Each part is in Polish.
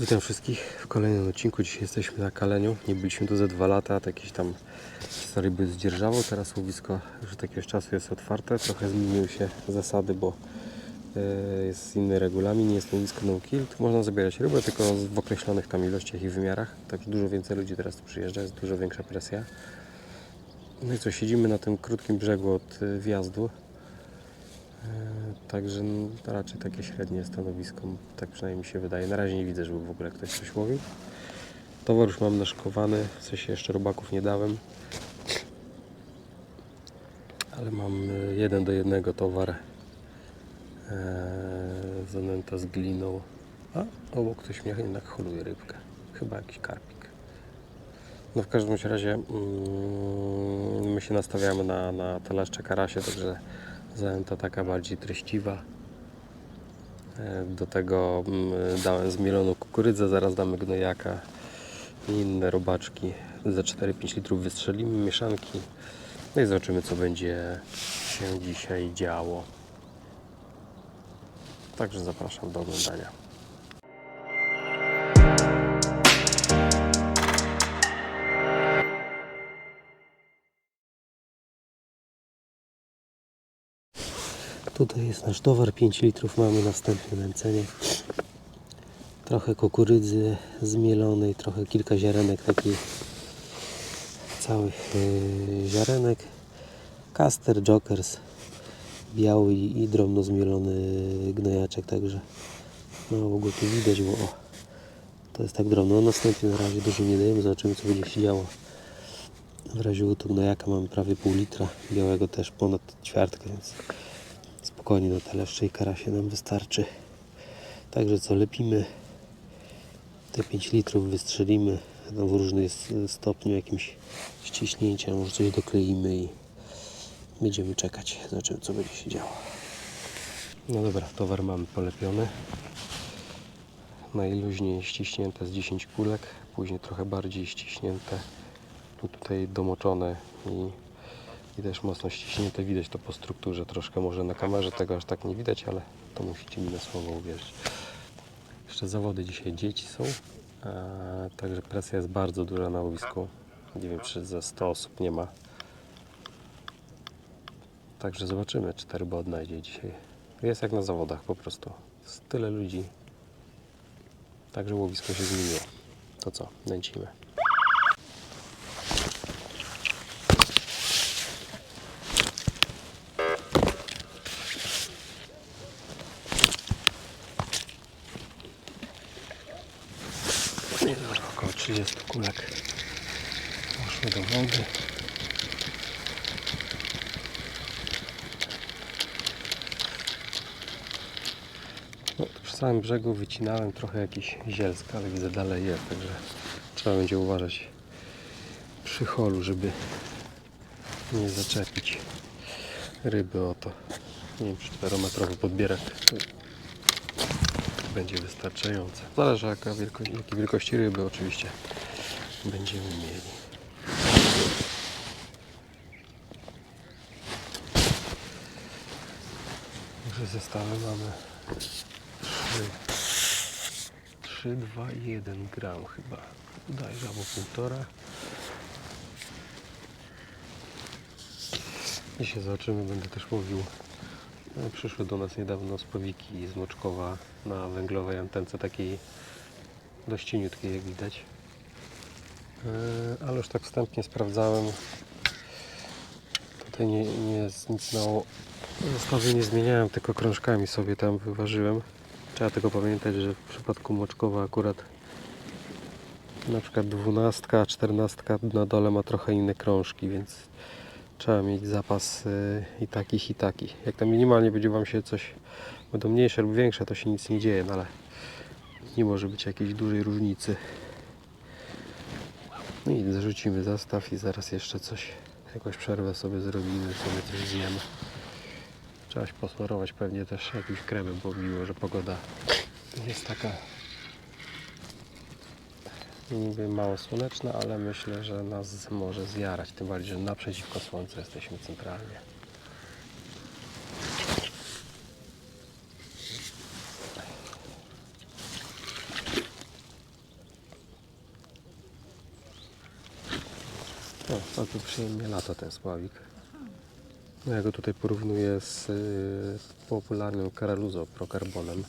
Witam wszystkich w kolejnym odcinku. Dzisiaj jesteśmy na Kaleniu. Nie byliśmy tu ze dwa lata, to jakieś tam historie by zdzierżało. Teraz łowisko już od jakiegoś czasu jest otwarte. Trochę zmieniły się zasady, bo e, jest inny regulamin, nie jest łowisko no kill. Tu można zabierać rybę, tylko w określonych tam ilościach i wymiarach. Także dużo więcej ludzi teraz tu przyjeżdża, jest dużo większa presja. No i co, siedzimy na tym krótkim brzegu od e, wjazdu. E, Także no, raczej takie średnie stanowisko, tak przynajmniej mi się wydaje. Na razie nie widzę, żeby w ogóle ktoś coś łowił. Towar już mam naszkowany, w sensie jeszcze robaków nie dałem. Ale mam e, jeden do jednego towar e, zanęta z gliną. A obok ktoś mnie jednak holuje rybkę. Chyba jakiś karpik. No w każdym razie mm, my się nastawiamy na, na te leszcze karasie, także zajęta taka bardziej treściwa. E, Do tego mm, dałem zmieloną kukurydzę, zaraz damy gnojaka i inne robaczki. Za 4-5 litrów wystrzelimy mieszanki. No i zobaczymy co będzie się dzisiaj działo. Także zapraszam do oglądania. Tutaj jest nasz towar, 5 litrów mamy na wstępne nęcenie. Trochę kukurydzy zmielonej, trochę kilka ziarenek takich całych yy, ziarenek. Caster, Jokers, biały i, drobno zmielony gnojaczek, także no go tu widać, bo o, to jest tak drobno. No, następnie na razie dużo nie dajemy, zobaczymy co będzie się działo. W razie utu gnojaka mamy prawie pół litra, białego też ponad ćwiartkę, więc spokojnie na te leszcze karasie nam wystarczy. Także co, lepimy te 5 litrów, wystrzelimy tam w różnym jest stopniu jakimś ściśnięcia, może coś dokleimy i będziemy czekać, zobaczymy co będzie się działo. No dobra, towar mamy polepiony. Najluźniej ściśnięte z 10 kulek, później trochę bardziej ściśnięte, tu tutaj domoczone i i też mocno ściśnięte. Widać to po strukturze troszkę. Może na kamerze tego aż tak nie widać, ale to musicie mi na słowo uwierzyć. Jeszcze zawody dzisiaj dzieci są, a, także presja jest bardzo duża na łowisku. Nie wiem, czy za 100 osób nie ma. Także zobaczymy, czy ta ryba odnajdzie dzisiaj. Jest jak na zawodach po prostu. Jest tyle ludzi. Także łowisko się zmieniło. To co? Nęcimy. Około 30 kulek poszły do wody. No, przy samym brzegu wycinałem trochę jakiś zielska, ale widzę dalej jest, także trzeba będzie uważać przy holu, żeby nie zaczepić ryby o to. Nie wiem, czy 4-metrowy podbierak będzie wystarczające. Zależy jaka wielkość, jakiej wielkości ryby oczywiście będziemy mieli. Także zestawy mamy 3, 3, 2 i 1 gram chyba. Bodajże albo półtora. Dzisiaj zobaczymy, będę też mówił Przyszły do nas niedawno spowiki z Moczkowa na węglowej antence, takiej dość cieniutkiej jak widać. Yy, Ale już tak wstępnie sprawdzałem. Tutaj nie, nie jest nic nie zmieniałem, tylko krążkami sobie tam wyważyłem. Trzeba tylko pamiętać, że w przypadku Moczkowa akurat na przykład 12, 14 na dole ma trochę inne krążki, więc trzeba mieć zapas y, i takich i takich. Jak tam minimalnie będzie Wam się coś, będą mniejsze lub większe, to się nic nie dzieje, no ale nie może być jakiejś dużej różnicy. No i zarzucimy zestaw i zaraz jeszcze coś, jakąś przerwę sobie zrobimy, sobie coś zjemy. Trzeba się posmarować pewnie też jakimś kremem, bo miło, że pogoda jest taka Niby mało słoneczne, ale myślę, że nas może zjarać. Tym bardziej, że naprzeciwko słońca jesteśmy centralnie. O, całkiem przyjemnie lata ten sławik? No, ja go tutaj porównuję z y, popularnym Karaluzo Procarbonem.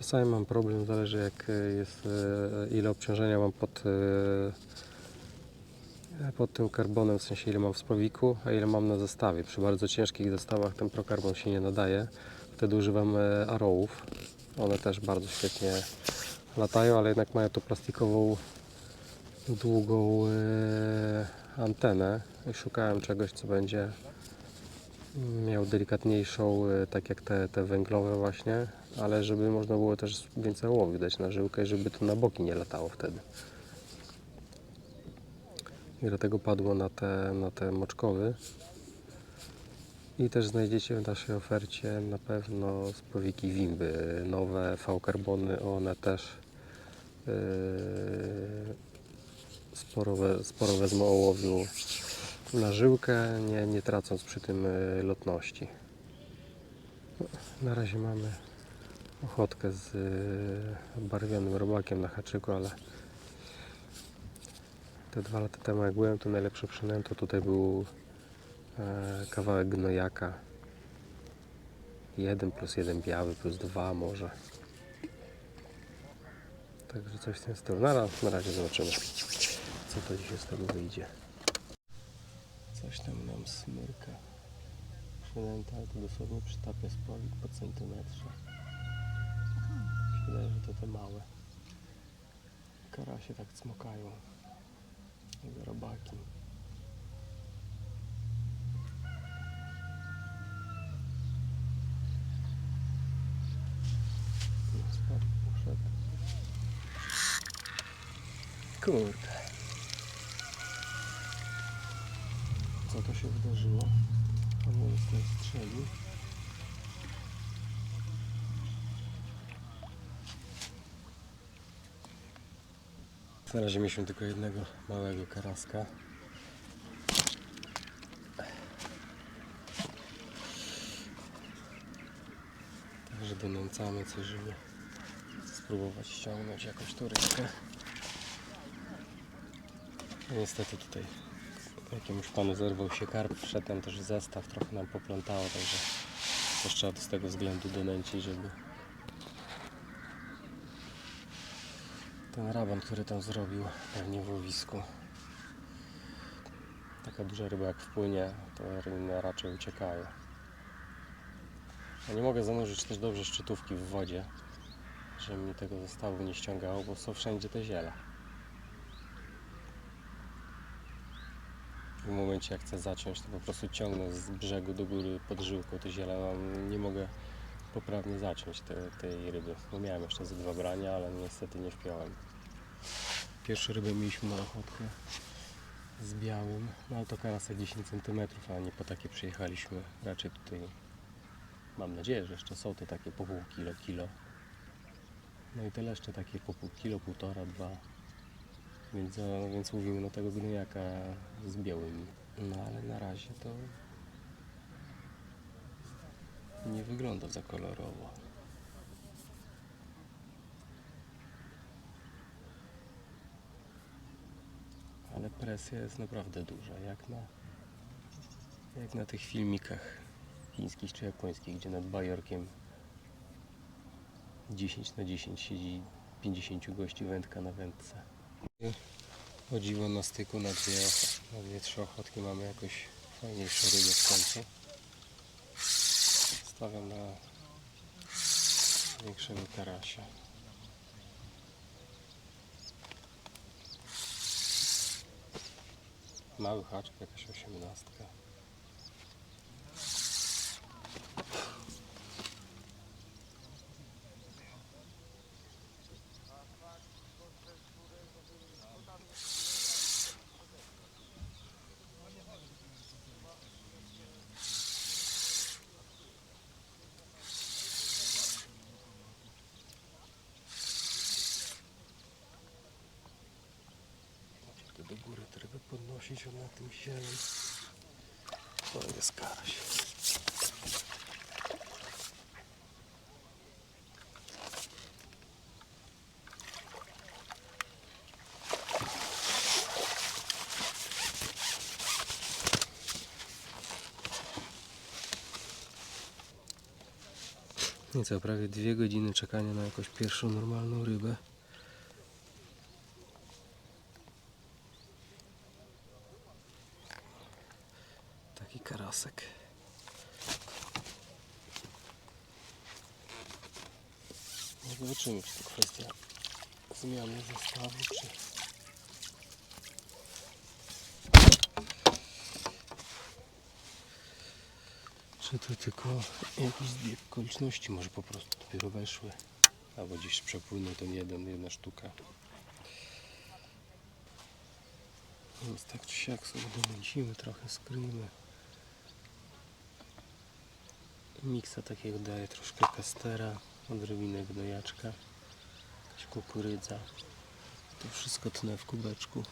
Czasami mam problem, zależy jak y, jest, y, ile obciążenia mam pod, y, pod tym karbonem, w sensie ile mam w spławiku, a ile mam na zestawie. Przy bardzo ciężkich zestawach ten Procarbon się nie nadaje. Wtedy używam Arrowów. One też bardzo świetnie latają, ale jednak mają to plastikową długą e, antenę. Szukałem czegoś, co będzie miał delikatniejszą, e, tak jak te, te węglowe właśnie, ale żeby można było też więcej ołowiu dać na żyłkę żeby to na boki nie latało wtedy. I dlatego padło na te, na te moczkowy. I też znajdziecie w naszej ofercie na pewno spowiki Wimby, nowe V-karbony, one też yy, sporo, sporo wezmą ołowiu na żyłkę, nie, nie tracąc przy tym yy, lotności. No, Na razie mamy ochotkę z yy, barwionym robakiem na haczyku, ale te dwa lata temu jak byłem, to najlepsze przynęto tutaj był e, kawałek gnojaka. Jeden plus jeden biały, plus dwa może. Także coś w tym stylu. Na, ra- na razie zobaczymy, co to dzisiaj z tego wyjdzie. Coś tam nam smyrka. Przynęta, to dosłownie przytapia spławik po centymetrze. Się Wydaje, że to te małe. Karasie tak cmokają. Robaki. Poszedł. Kurde. Co to się wydarzyło? Hamulec tutaj strzelił. Na razie mieliśmy tylko jednego małego karaska. Także donęcamy coś, żeby spróbować ściągnąć jakąś turystkę. No Niestety tutaj jakiemuś panu zerwał się karp, wszedł tam też zestaw, trochę nam poplątało, także też trzeba z tego względu donęcić, żeby ten raban, który tam zrobił pewnie w łowisku. Taka duża ryba jak wpłynie, to inne raczej uciekają. Ja nie mogę zanurzyć też dobrze szczytówki w wodzie, żeby mi tego zestawu nie ściągało, bo są wszędzie te ziele. W momencie jak chcę zaciąć, to po prostu ciągnę z brzegu do góry pod żyłką te ziele. Mam, nie mogę poprawnie zaciąć te, tej ryby. No miałem jeszcze ze dwa brania, ale niestety nie wpiąłem. Pierwsze ryby mieliśmy na ochotkę z białym, no ale to karasek 10 cm, a nie po takie przyjechaliśmy. Raczej tutaj mam nadzieję, że jeszcze są te takie po pół kilo, kilo. No i te leszcze takie po pół kilo, półtora, dwa. Więc, e, więc mówimy na tego gnojaka z białymi. No ale na razie to nie wygląda za kolorowo. Ale presja jest naprawdę duża, jak na, jak na tych filmikach chińskich czy japońskich, gdzie nad bajorkiem 10 na 10 siedzi 50 gości wędka na wędce. Chodziło na styku na dwie, na dwie, trzy ochotki mamy jakoś fajniejsze ryby w końcu. Stawiam na większego karasia. Mały haczek, jakaś osiemnastka. siedział na tym. To jest karaś. Co, prawie dwie godziny czekania na jakąś pierwszą normalną rybę. Czy to tylko jakiś zbieg okoliczności, może po prostu dopiero weszły, albo gdzieś przepłynął ten jeden, jedna sztuka. Więc tak czy siak sobie domęcimy, trochę skryjmy. Miksa takiego daje troszkę kastera, odrobinę gnojaczka, jakaś kukurydza. To wszystko tnę w kubeczku.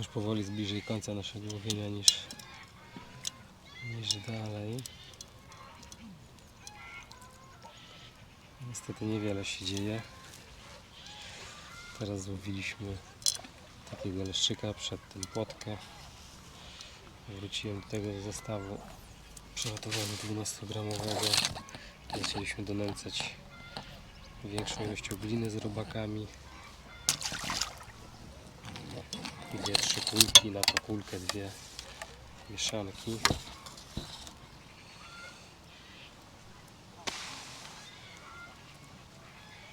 Już powoli zbliżej końca naszego łowienia niż, niż dalej. Niestety niewiele się dzieje. Teraz złowiliśmy takiego leszczyka, przed tym płotkę. Wróciłem do tego zestawu przygotowania 12-gramowego. Zaczęliśmy donęcać większą ilością gliny z robakami. Dwie, trzy kulki, na to dwie mieszanki.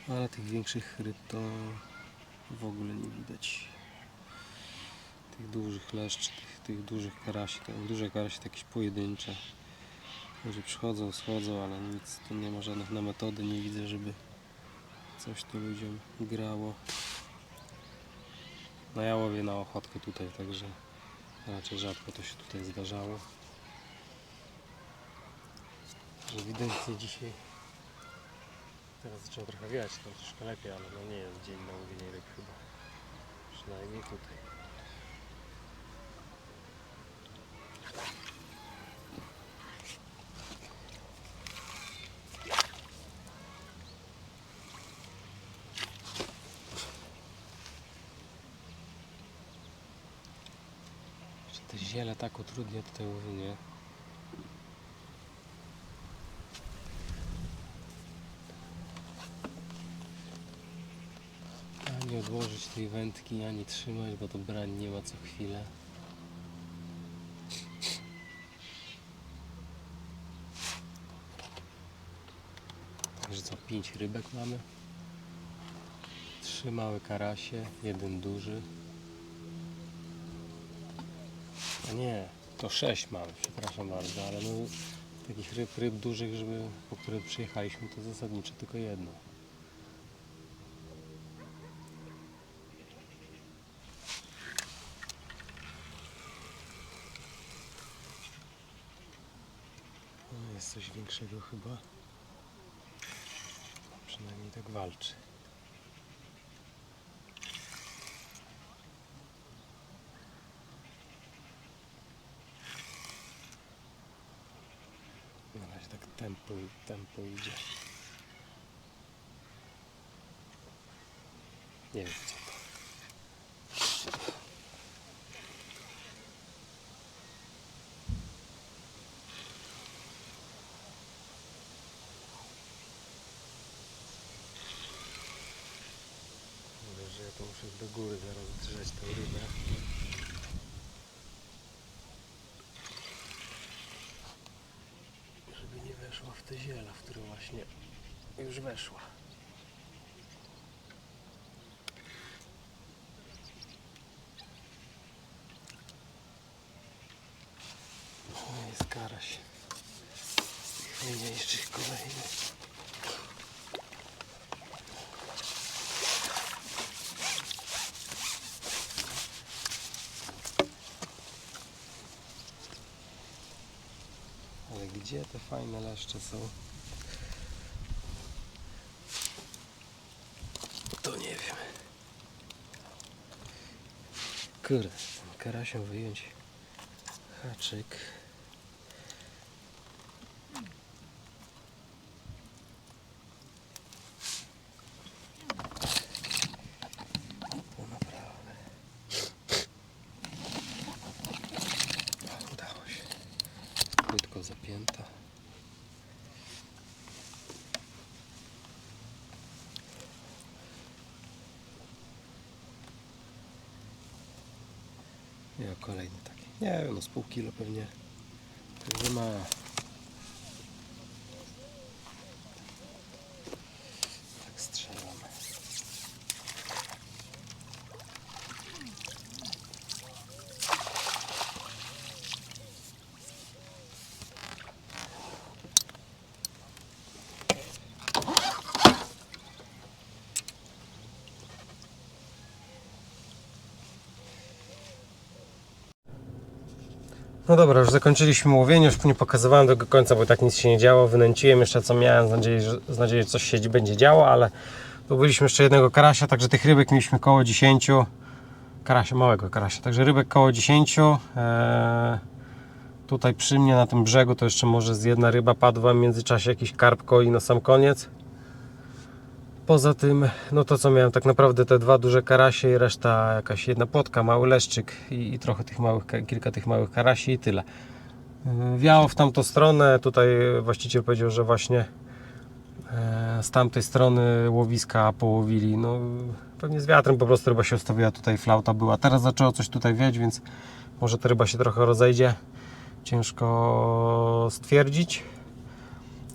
Ale tych większych ryb to w ogóle nie widać. Tych dużych leszcz, tych, tych dużych karasi, te duże karasi to jakieś pojedyncze. Że przychodzą, schodzą, ale nic, tu nie ma żadnych na metody, nie widzę, żeby coś tu ludziom grało. No ja łowię na ochotkę tutaj, także raczej rzadko to się tutaj zdarzało. Że ewidentnie dzisiaj teraz zaczęło trochę wiać, to troszkę lepiej, ale no nie jest dzień na łowienie ryb chyba. Przynajmniej tutaj. Te ziele tak utrudnia tutaj łowienie. Ani odłożyć tej wędki, ani trzymać, bo to brań nie ma co chwilę. Także co, pięć rybek mamy. Trzy małe karasie, jeden duży. A nie, to sześć mamy, przepraszam bardzo, ale no takich ryb, ryb dużych, żeby, po które przyjechaliśmy, to zasadniczo tylko jedno. No, jest coś większego chyba. Przynajmniej tak walczy. Na razie tak tempo, tempo idzie. Nie wiem co to. Mówię, że ja to muszę do góry zaraz drzeć tę rybę. żeby nie weszła w te ziela, w które właśnie już weszła. No jest karaś. Z tych najmniejszych kolejny. Gdzie te fajne leszcze są? To nie wiem. Kurde, karasią wyjąć haczyk. Kolejny taki. Nie wiem, no z pół kilo pewnie. Pewnie ma. Tak strzelam. No dobra, już zakończyliśmy łowienie, już nie pokazywałem tego końca, bo tak nic się nie działo. Wynęciłem jeszcze co miałem, z nadziei, że, z nadziei, że coś się będzie działo, ale byliśmy jeszcze jednego karasia, także tych rybek mieliśmy koło 10. Karasia, małego karasia, także rybek koło 10. Eee, tutaj przy mnie na tym brzegu to jeszcze może z jedna ryba padła, w międzyczasie jakiś karpko i na sam koniec. Poza tym, no to co miałem, tak naprawdę te dwa duże karasie i reszta jakaś jedna płotka, mały leszczyk i, i trochę tych małych, ka- kilka tych małych karasi i tyle. Yy, Wiało w tamtą stronę, tutaj właściciel powiedział, że właśnie e, z tamtej strony łowiska połowili, no pewnie z wiatrem po prostu ryba się ustawiła, tutaj flauta była. Teraz zaczęło coś tutaj wiać, więc może ta ryba się trochę rozejdzie. Ciężko stwierdzić.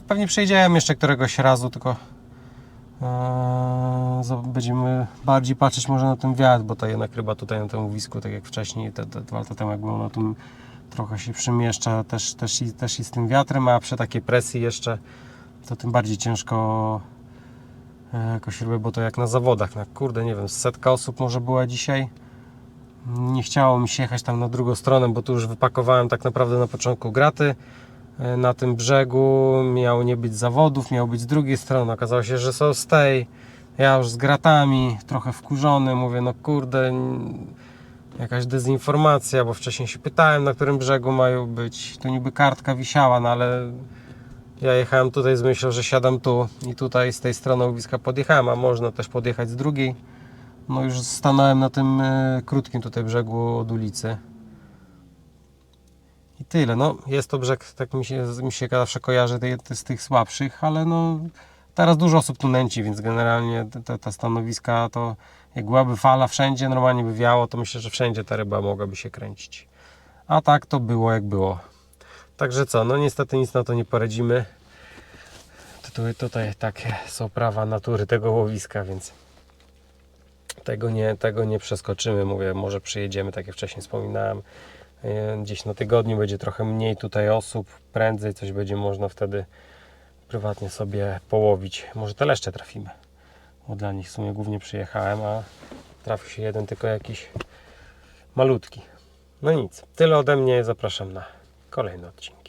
Pewnie przejdziemy jeszcze któregoś razu, tylko Będziemy bardziej patrzeć może na ten wiatr, bo ta jednak ryba tutaj na tym łowisku, tak jak wcześniej, te, te dwa lata temu jak było na tym, trochę się przemieszcza też, też, i, też i z tym wiatrem, a przy takiej presji jeszcze to tym bardziej ciężko e, jakoś rybę, bo to jak na zawodach, na kurde, nie wiem, setka osób może była dzisiaj. Nie chciało mi się jechać tam na drugą stronę, bo tu już wypakowałem tak naprawdę na początku graty na tym brzegu miało nie być zawodów, miało być z drugiej strony. Okazało się, że są z tej. Ja już z gratami, trochę wkurzony, mówię, no kurde, jakaś dezinformacja, bo wcześniej się pytałem, na którym brzegu mają być. Tu niby kartka wisiała, no ale ja jechałem tutaj z myślą, że siadam tu i tutaj z tej strony łowiska podjechałem, a można też podjechać z drugiej. No już stanąłem na tym e, krótkim tutaj brzegu od ulicy. I tyle. No, jest to brzeg, tak mi się, mi się zawsze kojarzy z tych słabszych, ale no, teraz dużo osób tu nęci, więc generalnie te, te stanowiska to jak byłaby fala wszędzie, normalnie by wiało, to myślę, że wszędzie ta ryba mogłaby się kręcić. A tak to było jak było. Także co, no niestety nic na to nie poradzimy. Tutaj, tutaj takie są prawa natury tego łowiska, więc tego nie, tego nie przeskoczymy. Mówię, może przyjedziemy, tak jak wcześniej wspominałem. E, Gdzieś na tygodniu będzie trochę mniej tutaj osób, prędzej coś będzie można wtedy prywatnie sobie połowić. Może te leszcze trafimy, bo dla nich w sumie głównie przyjechałem, a trafił się jeden tylko jakiś malutki. No nic, tyle ode mnie, zapraszam na kolejne odcinki.